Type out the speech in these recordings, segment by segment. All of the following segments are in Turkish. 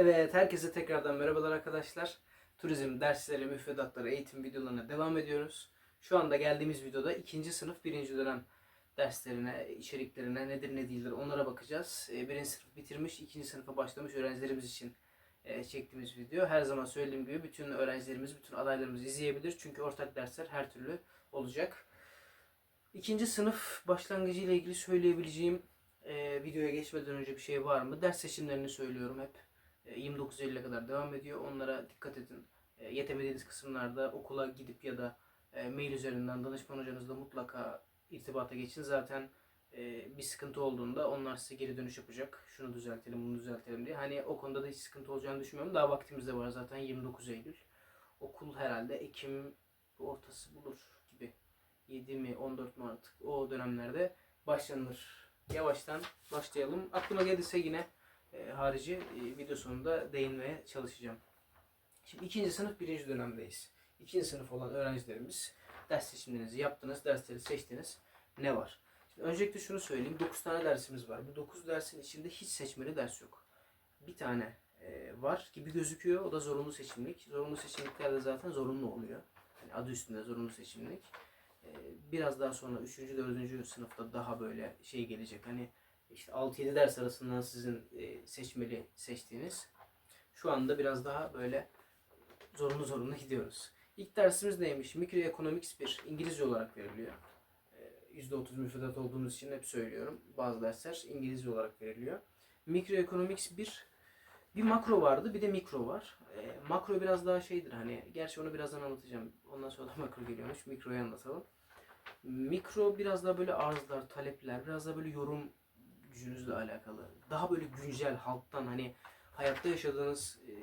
Evet, herkese tekrardan merhabalar arkadaşlar. Turizm dersleri, müfredatları, eğitim videolarına devam ediyoruz. Şu anda geldiğimiz videoda ikinci sınıf birinci dönem derslerine, içeriklerine nedir ne değildir onlara bakacağız. Ee, Birinci sınıf bitirmiş, ikinci sınıfa başlamış öğrencilerimiz için e, çektiğimiz video. Her zaman söylediğim gibi bütün öğrencilerimiz, bütün adaylarımız izleyebilir. Çünkü ortak dersler her türlü olacak. İkinci sınıf başlangıcı ile ilgili söyleyebileceğim e, videoya geçmeden önce bir şey var mı? Ders seçimlerini söylüyorum hep. E, 29 Eylül'e kadar devam ediyor. Onlara dikkat edin. E, yetemediğiniz kısımlarda okula gidip ya da e, mail üzerinden danışman hocanızla mutlaka irtibata geçin. Zaten e, bir sıkıntı olduğunda onlar size geri dönüş yapacak. Şunu düzeltelim, bunu düzeltelim diye. Hani o konuda da hiç sıkıntı olacağını düşünmüyorum. Daha vaktimiz de var zaten 29 Eylül. Okul herhalde Ekim ortası bulur gibi. 7 mi 14 mi artık o dönemlerde başlanır. Yavaştan başlayalım. Aklıma gelirse yine e, harici e, video sonunda değinmeye çalışacağım. Şimdi ikinci sınıf birinci dönemdeyiz. İkinci sınıf olan öğrencilerimiz ders seçimlerinizi yaptınız, dersleri seçtiniz. Ne var? Şimdi öncelikle şunu söyleyeyim. 9 tane dersimiz var. Bu 9 dersin içinde hiç seçmeli ders yok. Bir tane e, var gibi gözüküyor. O da zorunlu seçimlik. Zorunlu seçimlikler de zaten zorunlu oluyor. Yani adı üstünde zorunlu seçimlik. E, biraz daha sonra 3. 4. sınıfta daha böyle şey gelecek. Hani işte 6-7 ders arasından sizin e, seçmeli seçtiğiniz. Şu anda biraz daha böyle zorunlu zorunlu gidiyoruz. İlk dersimiz neymiş? Mikroeconomics 1. İngilizce olarak veriliyor. E, %30 müfredat olduğumuz için hep söylüyorum. Bazı dersler İngilizce olarak veriliyor. Mikroeconomics 1 bir makro vardı bir de mikro var. E, makro biraz daha şeydir hani gerçi onu birazdan anlatacağım. Ondan sonra da makro geliyormuş. Mikroyu anlatalım. Mikro biraz daha böyle arzlar, talepler, biraz daha böyle yorum gücünüzle alakalı. Daha böyle güncel halktan hani hayatta yaşadığınız e,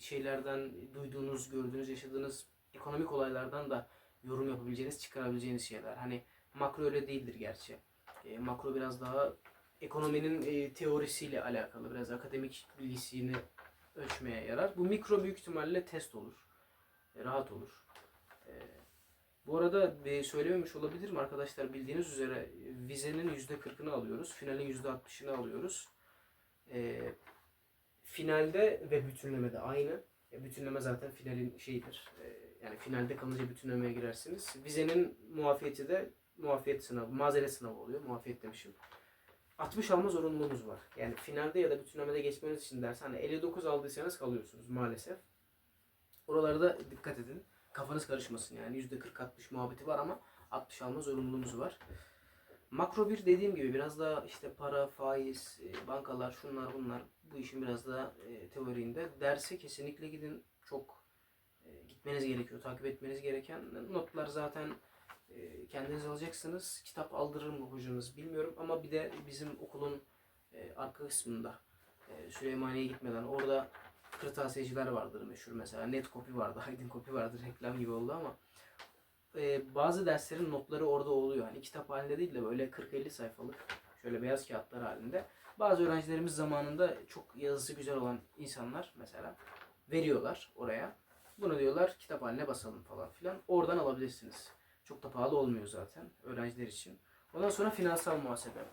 şeylerden, duyduğunuz, gördüğünüz, yaşadığınız ekonomik olaylardan da yorum yapabileceğiniz, çıkarabileceğiniz şeyler. Hani makro öyle değildir gerçi. E, makro biraz daha ekonominin e, teorisiyle alakalı, biraz akademik bilgisini ölçmeye yarar. Bu mikro büyük ihtimalle test olur. Rahat olur. Bu arada e, söylememiş olabilirim arkadaşlar bildiğiniz üzere e, vizenin %40'ını alıyoruz. Finalin %60'ını alıyoruz. E, finalde ve bütünlemede aynı. E, bütünleme zaten finalin şeyidir. E, yani finalde kalınca bütünlemeye girersiniz. Vizenin muafiyeti de muafiyet sınavı, mazeret sınavı oluyor. Muafiyet demişim. 60 alma zorunluluğunuz var. Yani finalde ya da bütünlemede geçmeniz için ders hani 59 aldıysanız kalıyorsunuz maalesef. Oralarda dikkat edin. Kafanız karışmasın yani %40-60 muhabbeti var ama 60 alma zorunluluğumuz var. Makro bir dediğim gibi biraz daha işte para, faiz, e, bankalar, şunlar bunlar bu işin biraz daha e, teoriinde. Derse kesinlikle gidin. Çok e, gitmeniz gerekiyor. Takip etmeniz gereken notlar zaten kendiniz alacaksınız. Kitap aldırır mı hocanız bilmiyorum ama bir de bizim okulun arka kısmında Süleymaniye'ye gitmeden orada kırtasiyeciler vardır meşhur mesela. Net kopi vardı, Aydın kopi vardır. Reklam gibi oldu ama e, bazı derslerin notları orada oluyor. Hani kitap halinde değil de böyle 40-50 sayfalık şöyle beyaz kağıtlar halinde. Bazı öğrencilerimiz zamanında çok yazısı güzel olan insanlar mesela veriyorlar oraya. Bunu diyorlar kitap haline basalım falan filan. Oradan alabilirsiniz. Çok da pahalı olmuyor zaten öğrenciler için. Ondan sonra finansal muhasebe.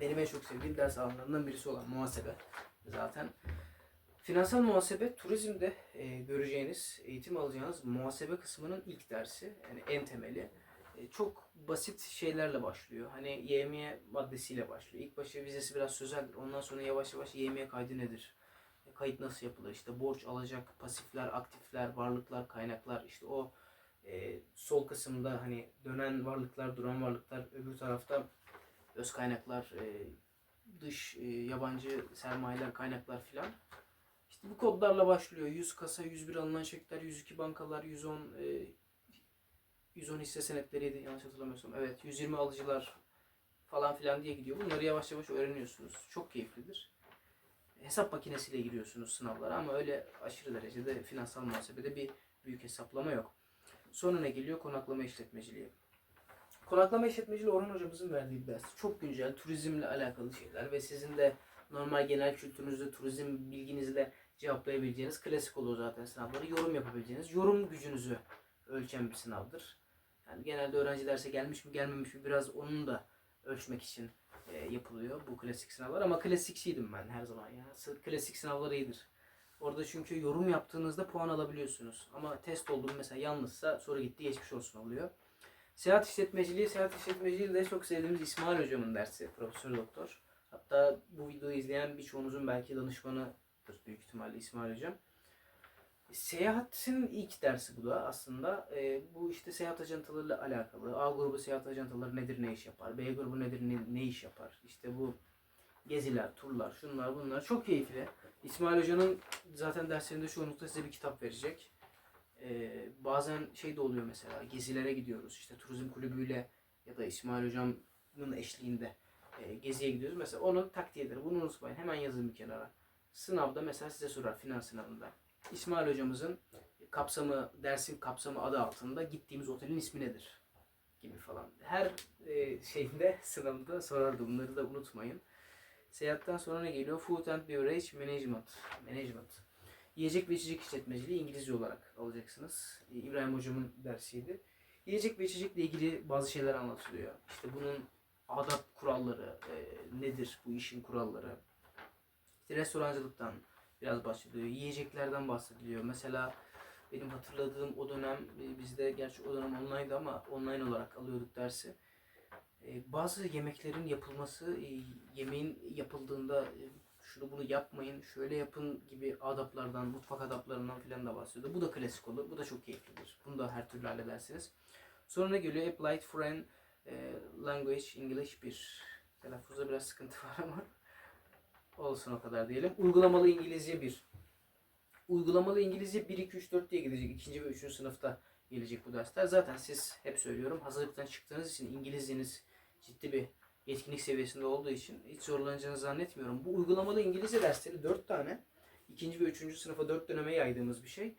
Benim en çok sevdiğim ders alanlarından birisi olan muhasebe zaten. Finansal muhasebe turizmde e, göreceğiniz, eğitim alacağınız muhasebe kısmının ilk dersi. Yani en temeli. E, çok basit şeylerle başlıyor. Hani YMY maddesiyle başlıyor. İlk başta vizesi biraz sözeldir. Ondan sonra yavaş yavaş YMY kaydı nedir? E, kayıt nasıl yapılır? İşte borç alacak, pasifler, aktifler, varlıklar, kaynaklar. İşte o e, sol kısımda hani dönen varlıklar, duran varlıklar, öbür tarafta öz kaynaklar, e, dış e, yabancı sermayeler, kaynaklar filan. İşte bu kodlarla başlıyor. 100 kasa, 101 alınan çekler, 102 bankalar, 110 e, 110 hisse senetleriydi yanlış hatırlamıyorsam. Evet, 120 alıcılar falan filan diye gidiyor. Bunları yavaş yavaş öğreniyorsunuz. Çok keyiflidir. Hesap makinesiyle giriyorsunuz sınavlara ama öyle aşırı derecede finansal muhasebede bir büyük hesaplama yok. Sonra ne geliyor? Konaklama işletmeciliği. Konaklama işletmeciliği Orhan hocamızın verdiği bir ders. Çok güncel, turizmle alakalı şeyler ve sizin de normal genel kültürünüzde, turizm bilginizle cevaplayabileceğiniz klasik olur zaten sınavları. Yorum yapabileceğiniz, yorum gücünüzü ölçen bir sınavdır. Yani genelde öğrenci derse gelmiş mi gelmemiş mi biraz onun da ölçmek için e, yapılıyor bu klasik sınavlar. Ama klasikçiydim ben her zaman ya. Klasik sınavlar iyidir. Orada çünkü yorum yaptığınızda puan alabiliyorsunuz. Ama test olduğum mesela yanlışsa soru gitti geçmiş olsun oluyor. Seyahat işletmeciliği, seyahat işletmeciliği de çok sevdiğimiz İsmail hocamın dersi. Profesör doktor. Hatta bu videoyu izleyen birçoğunuzun belki danışmanıdır büyük ihtimalle İsmail hocam. Seyahatin ilk dersi bu da aslında. Ee, bu işte seyahat ajantalarıyla alakalı. A grubu seyahat ajantaları nedir, ne iş yapar? B grubu nedir, ne, ne iş yapar? İşte bu geziler, turlar, şunlar bunlar çok keyifli. İsmail Hoca'nın zaten derslerinde çoğunlukla size bir kitap verecek. Ee, bazen şey de oluyor mesela gezilere gidiyoruz işte turizm kulübüyle ya da İsmail Hocam'ın eşliğinde e, geziye gidiyoruz. Mesela onun taktiğidir. Bunu unutmayın. Hemen yazın bir kenara. Sınavda mesela size sorar finans sınavında. İsmail hocamızın kapsamı, dersin kapsamı adı altında gittiğimiz otelin ismi nedir? Gibi falan. Her e, şeyinde sınavda sorardı. Bunları da unutmayın. Seyahatten sonra ne geliyor? Food and Beverage Management. Management. Yiyecek ve içecek işletmeciliği İngilizce olarak alacaksınız. E, İbrahim hocamın dersiydi. Yiyecek ve içecekle ilgili bazı şeyler anlatılıyor. İşte bunun adab kuralları e, nedir bu işin kuralları. Restorancılıktan biraz bahsediliyor. Yiyeceklerden bahsediliyor. Mesela benim hatırladığım o dönem e, bizde gerçi o dönem online'dı ama online olarak alıyorduk dersi. E, bazı yemeklerin yapılması, e, yemeğin yapıldığında şunu bunu yapmayın, şöyle yapın gibi adaplardan, mutfak adaplarından filan da bahsediyordu. Bu da klasik olur. Bu da çok keyiflidir. Bunu da her türlü halledersiniz. Sonra ne geliyor? Applied Foreign Language English 1. Telaffuzda biraz sıkıntı var ama olsun o kadar diyelim. Uygulamalı İngilizce 1. Uygulamalı İngilizce 1, 2, 3, 4 diye gidecek. İkinci ve üçüncü sınıfta gelecek bu dersler. Zaten siz hep söylüyorum hazırlıktan çıktığınız için İngilizceniz ciddi bir yetkinlik seviyesinde olduğu için hiç zorlanacağınızı zannetmiyorum. Bu uygulamalı İngilizce dersleri 4 tane. ikinci ve üçüncü sınıfa 4 döneme yaydığımız bir şey.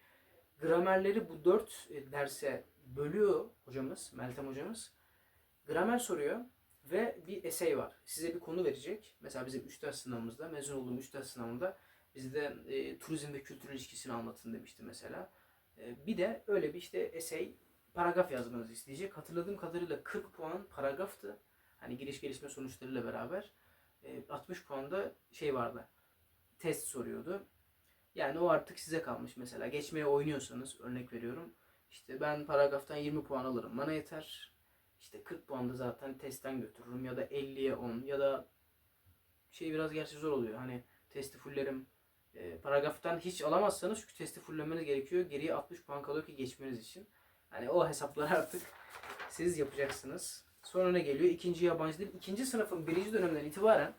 Gramerleri bu 4 derse bölüyor hocamız, Meltem hocamız. Gramer soruyor ve bir essay var. Size bir konu verecek. Mesela bizim 3 ders sınavımızda, mezun olduğum 3 ders sınavında bizde e, turizm ve kültür ilişkisini anlatın demişti mesela. E, bir de öyle bir işte essay paragraf yazmanızı isteyecek. Hatırladığım kadarıyla 40 puan paragraftı. Hani giriş gelişme sonuçlarıyla beraber. E, 60 puanda şey vardı. Test soruyordu. Yani o artık size kalmış mesela. Geçmeye oynuyorsanız örnek veriyorum. İşte ben paragraftan 20 puan alırım. Bana yeter. İşte 40 puan da zaten testten götürürüm ya da 50'ye 10 ya da şey biraz gerçi zor oluyor. Hani testi fullerim. E, paragraftan hiç alamazsanız çünkü testi fullemeniz gerekiyor. Geriye 60 puan kalıyor ki geçmeniz için. Hani o hesapları artık siz yapacaksınız. Sonra ne geliyor? İkinci yabancı dil. İkinci sınıfın birinci döneminden itibaren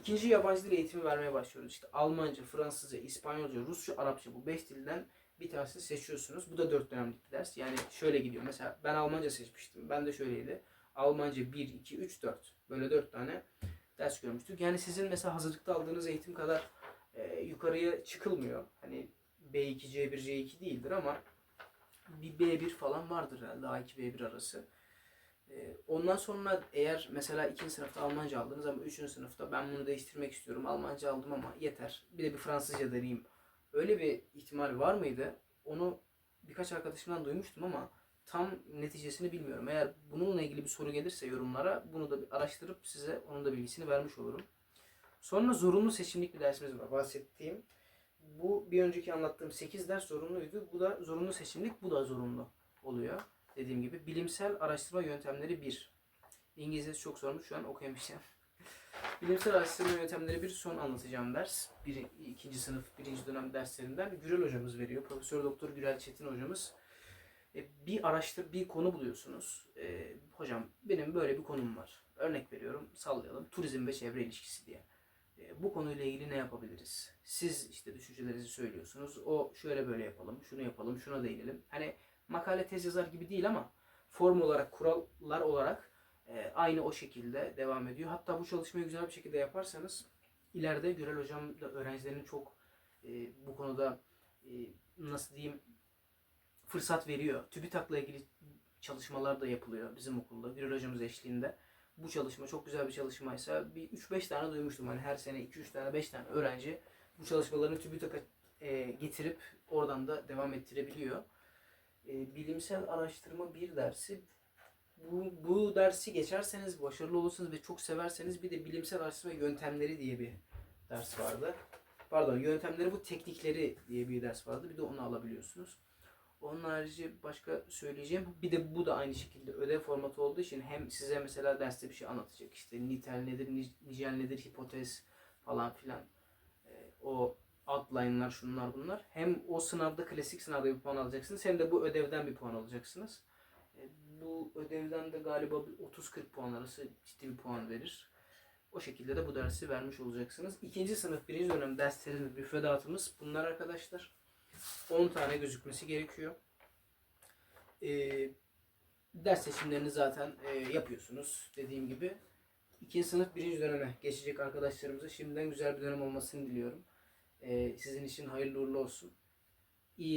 ikinci yabancı dil eğitimi vermeye başlıyoruz. İşte Almanca, Fransızca, İspanyolca, Rusça, Arapça bu beş dilden bir tanesini seçiyorsunuz. Bu da dört dönemlik bir ders. Yani şöyle gidiyor. Mesela ben Almanca seçmiştim. Ben de şöyleydi. Almanca 1, 2, 3, 4. Böyle dört tane ders görmüştük. Yani sizin mesela hazırlıkta aldığınız eğitim kadar e, yukarıya çıkılmıyor. Hani B2, C1, C2 değildir ama bir B1 falan vardır herhalde A2, B1 arası. E, ondan sonra eğer mesela ikinci sınıfta Almanca aldınız ama üçüncü sınıfta ben bunu değiştirmek istiyorum. Almanca aldım ama yeter. Bir de bir Fransızca deneyeyim. Öyle bir ihtimal var mıydı? Onu birkaç arkadaşımdan duymuştum ama tam neticesini bilmiyorum. Eğer bununla ilgili bir soru gelirse yorumlara bunu da bir araştırıp size onun da bilgisini vermiş olurum. Sonra zorunlu seçimlik bir dersimiz var. Bahsettiğim bu bir önceki anlattığım 8 ders zorunluydu. Bu da zorunlu seçimlik, bu da zorunlu oluyor. Dediğim gibi bilimsel araştırma yöntemleri 1. İngilizcesi çok zormuş şu an okuyamayacağım. Bilimsel araştırma yöntemleri bir son anlatacağım ders. Bir, ikinci sınıf birinci dönem derslerinden Gürel hocamız veriyor. Profesör Doktor Gürel Çetin hocamız. E, bir araştır, bir konu buluyorsunuz. E, hocam benim böyle bir konum var. Örnek veriyorum, sallayalım. Turizm ve çevre ilişkisi diye. E, bu konuyla ilgili ne yapabiliriz? Siz işte düşüncelerinizi söylüyorsunuz. O şöyle böyle yapalım, şunu yapalım, şuna değinelim. Hani makale tez yazar gibi değil ama form olarak, kurallar olarak e, aynı o şekilde devam ediyor. Hatta bu çalışmayı güzel bir şekilde yaparsanız ileride Gürel Hocam da öğrencilerinin çok e, bu konuda e, nasıl diyeyim fırsat veriyor. TÜBİTAK'la ilgili çalışmalar da yapılıyor bizim okulda. Gürel Hocamız eşliğinde. Bu çalışma çok güzel bir çalışmaysa bir 3-5 tane duymuştum. Hani her sene 2-3 tane 5 tane öğrenci bu çalışmalarını TÜBİTAK'a e, getirip oradan da devam ettirebiliyor. E, bilimsel araştırma bir dersi bu, bu dersi geçerseniz, başarılı olursanız ve çok severseniz bir de bilimsel araştırma yöntemleri diye bir ders vardı. pardon yöntemleri bu teknikleri diye bir ders vardı. Bir de onu alabiliyorsunuz. Onun harici başka söyleyeceğim. Bir de bu da aynı şekilde ödev formatı olduğu için hem size mesela derste bir şey anlatacak. İşte nitel nedir, ni- nicel nedir, hipotez falan filan. Ee, o outline'lar şunlar bunlar. Hem o sınavda klasik sınavda bir puan alacaksınız hem de bu ödevden bir puan alacaksınız. Bu ödevden de galiba bir 30-40 puan arası ciddi bir puan verir. O şekilde de bu dersi vermiş olacaksınız. İkinci sınıf birinci dönem derslerinin müfredatımız bunlar arkadaşlar. 10 tane gözükmesi gerekiyor. Ee, ders seçimlerini zaten e, yapıyorsunuz dediğim gibi. İkinci sınıf birinci döneme geçecek arkadaşlarımıza şimdiden güzel bir dönem olmasını diliyorum. Ee, sizin için hayırlı uğurlu olsun. İyi